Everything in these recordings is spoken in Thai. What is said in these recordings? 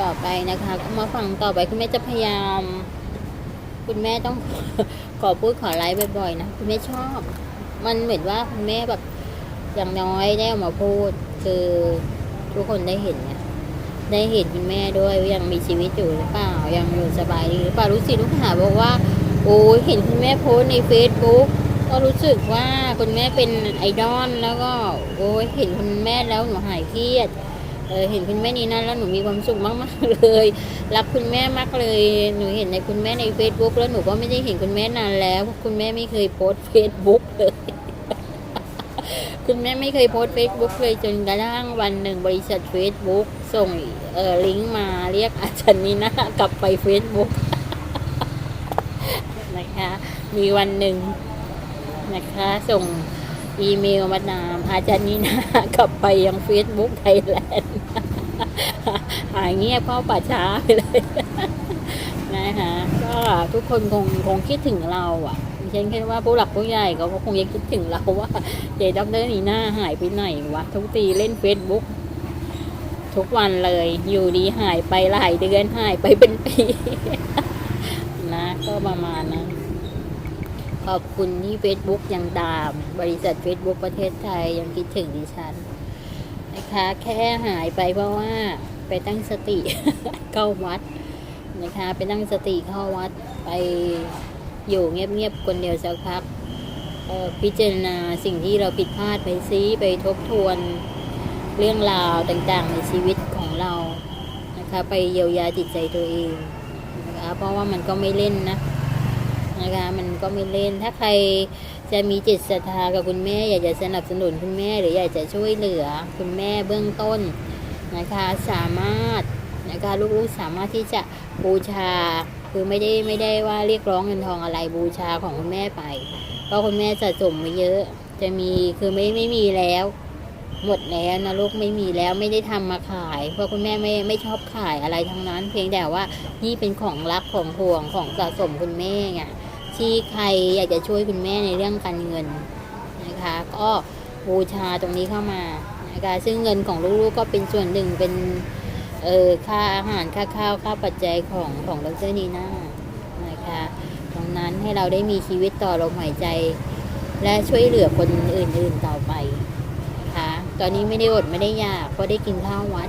ต่อไปนะคะก็มาฟังต่อไปคุณแม่จะพยายาม คุณแม่ต้องขอพูดขอไลฟ์บ่อยๆนะคุณแม่ชอบ มันเหมือนว่าคุณแม่แบบอย่างน้อยได้ออกมาพูด คือทุกคนได้เห็นไงได้เห็นคุณแม่ด้วยว่ายังมีชีวิตอยู่หรือเปล่ายังอยู่สบายหรือเปล่ารู้สิลูกหาบอกว่า โอ้ยเห็นคุณแม่โพสในเฟซบุ๊กก็รู้สึกว่าคุณแม่เป็นไอดอลแล้วก็ โอ้ยเห็นคุณแม่แล้วหนูหายเครียด เออเห็นคุณแม่นี้นั่นแล้วหนูมีความสุขมากๆเลย รักคุณแม่มากเลย หนูเห็นในคุณแม่ใน Facebook แล้วหนูก็ไม่ได้เห็นคุณแม่นานแล้ว คุณแม่ไม่เคยโพสเฟซบุ๊กเลย คุณแม่ไม่เคยโพสเฟซบุ๊กเลยจนกระทั่งวันหนึ่งบริษัท Facebook ส่งเอ่อลิงก์มาเรียกอาจารย์นีน่ากลับไป Facebook นะคะ มีวันหนึ่งนะคะ ส่ง อีเมลมานาม อาจารย์นีนากลับไปยัง Facebook ไทยแลนด์หายเงียบเข้าป่าช้าไปเลยนะคะก็ทุกคนคงคงคิดถึงเราอะฉันคิดว่าผู้หลักผู้ใหญ่เขาก็คงยังคิดถึงเราว่าเจด็อกเตอร์นีน่าหายไปไหนวะทุกทีเล่นเฟซบุ๊กทุกวันเลย อยู่ดีหายไปหลายเดือนหายไปเป็นปี นะ ก็ประมาณนั้น ขอบคุณที่ Facebook ยังตาม บริษัท Facebook ประเทศไทยยังคิดถึงดิฉัน นะคะ แค่หายไปเพราะว่าไปตั้งสติเข้าวัดนะคะ ไปตั้งสติเข้าวัดไปอยู่เงียบๆคนเดียวสักพักพิจารณาสิ่งที่เราผิดพลาดไปซีไปทบทวนเรื่องราวต่างๆในชีวิตของเรานะคะ ไปเยียวยาจิตใจตัวเองนะคะเพราะว่ามันก็ไม่เล่นนะ นะคะ มันก็ไม่เล่นถ้าใครจะมีจิตศรัทธากับคุณแม่ อยากจะสนับสนุนคุณแม่หรืออยากจะช่วยเหลือคุณแม่เบื้องต้นนะคะ สามารถนะคะลูกๆสามารถที่จะบูชาคือไม่ได้ไม่ได้ว่าเรียกร้องเงินทองอะไรบูชาของคุณแม่ไป เพราะคุณแม่สะสมมาเยอะจะมีคือไม่ไม่มีแล้ว หมดแล้วนะลูกไม่มีแล้วไม่ได้ทำมาขาย เพราะคุณแม่ไม่ไม่ชอบขายอะไรทั้งนั้น เพียงแต่ว่านี่เป็นของรักของห่วงของสะสมคุณแม่ไง ที่ใครอยากจะช่วยคุณแม่ในเรื่องการเงินนะคะ ก็บูชาตรงนี้เข้ามานะคะ ซึ่งเงินของลูกๆก็เป็นส่วนหนึ่งเป็นเออค่าอาหารค่าข้าวค่าปัจจัยของของดรนีน่านะคะตรงนั้นให้เราได้มีชีวิตต่อลมหายใจ และช่วยเหลือคนอื่นๆต่อไปนะคะตอนนี้ไม่ได้อดไม่ได้ยากเพราะได้กินข้าววัด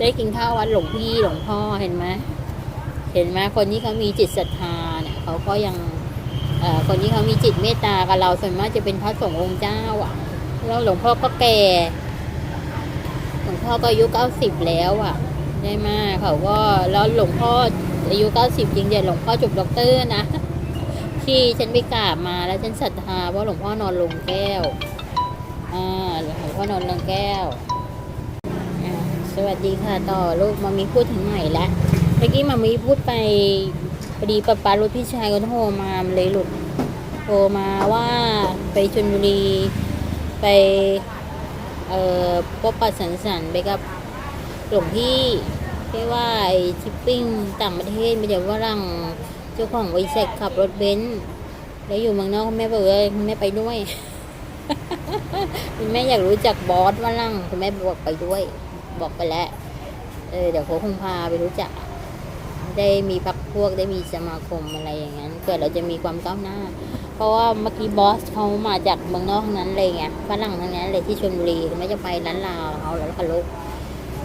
ได้กินข้าววัดหลวงพี่หลวงพ่อเห็นไหม เห็นไหมคนที่เขามีจิตศรัทธาเนี่ยเขาก็ยังคนที่เขามีจิตเมตตากับเราส่วนมากจะเป็นพระสงฆ์องค์เจ้าอะแล้วหลวงพ่อก็แก่หลวงพ่อก็อายุเก้าสิบแล้วอะได้มากเขาก็แล้วหลวงพ่ออายุเก้าสิบจริงๆหลวงพ่อจบด็อกเตอร์นะที่ฉันไปกราบมาแล้วฉันศรัทธาเพราะหลวงพ่อนอนลงแก้วอ่าหลวงพ่อนอนลงแก้ว สวัสดีค่ะต่อลูกมามีพูดถึงไหนแล้วเมื่อกี้มามีพูดไปพอดีป้าป้ารถพี่ชายก็โทรมาเลยหลุดโทรมาว่าไปชลบุรีไปเอ่อพบปะสันสันไปกับหลวงพี่ที่ว่าไอชิปปิ้งต่างประเทศไม่ใช่ว่ารังเจ้าของบริษัทขับรถเบนซ์แล้วอยู่เมืองนอกคุณแม่บอกว่าคุณแม่ไปด้วยคุณแม่อยากรู้จักบอสว่ารังคุณแม่บอกไปด้วย บอกไปแล้วเออเดี๋ยวเขาคงพาไปรู้จัก ได้มีพักพวกได้มีสมาคมอะไรอย่างนั้นเกิดเราจะมีความก้าวหน้า เพราะว่าเมื่อกี้บอสเขามาจากเมืองนอกนั้นเลยไงฝรั่งทั้งนั้นเลยที่ชลบุรีคุณแม่จะไปร้านลาวเขาแล้วก็ลุก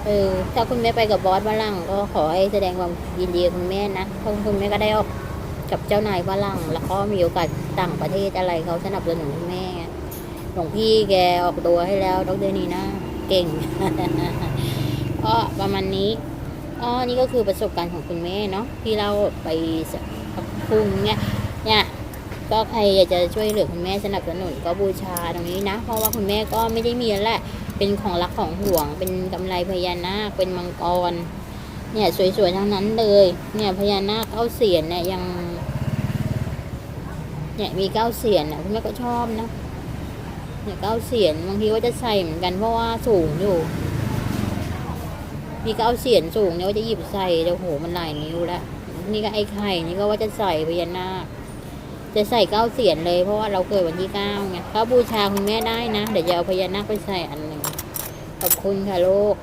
เออถ้าคุณแม่ไปกับบอสฝรั่งก็ขอให้แสดงความยินดีกับคุณแม่นะเพราะคุณแม่ก็ได้ออกกับเจ้านายฝรั่งแล้วก็มีโอกาสต่างประเทศอะไรเขาสนับสนุนคุณแม่หลวงพี่แกออกตัวให้แล้วดรนีนะ เก่งก็ประมาณนี้อ๋อนี่ก็คือประสบการณ์ของคุณแม่เนาะที่เราไปสักพุงเนี่ยเนี่ยก็ใครอยากจะช่วยเหลือคุณแม่สนับสนุนก็บูชาตรงนี้นะ เพราะว่าคุณแม่ก็ไม่ได้มีแล้วแหละเป็นของรักของห่วง เป็นกำไรพญานาคเป็นมังกร เนี่ยสวยๆทั้งนั้นเลย เนี่ยพญานาคเก้าเสียนเนี่ยยัง เนี่ยมีเก้าเสียนนะคุณแม่ก็ชอบนะ เนี่ยเก้าเสียนบางทีก็จะใส่เหมือนกันเพราะว่าสูงอยู่ มีเก็เอาเสียนสูงเนี่ยว่าจะหยิบใส่เดี๋ยวโหมันหลายนิ้วแล้วนี่ก็ไอ้ไข่นี่ก็ว่าจะใส่พญานาคจะใส่เก้าเสียนเลยเพราะว่าเราเกิดวันที่เก้าไงเขาบูชาคุณแม่ได้นะ เดี๋ยวจะเอาพญานาคไปใส่อันหนึ่งขอบคุณค่ะลูก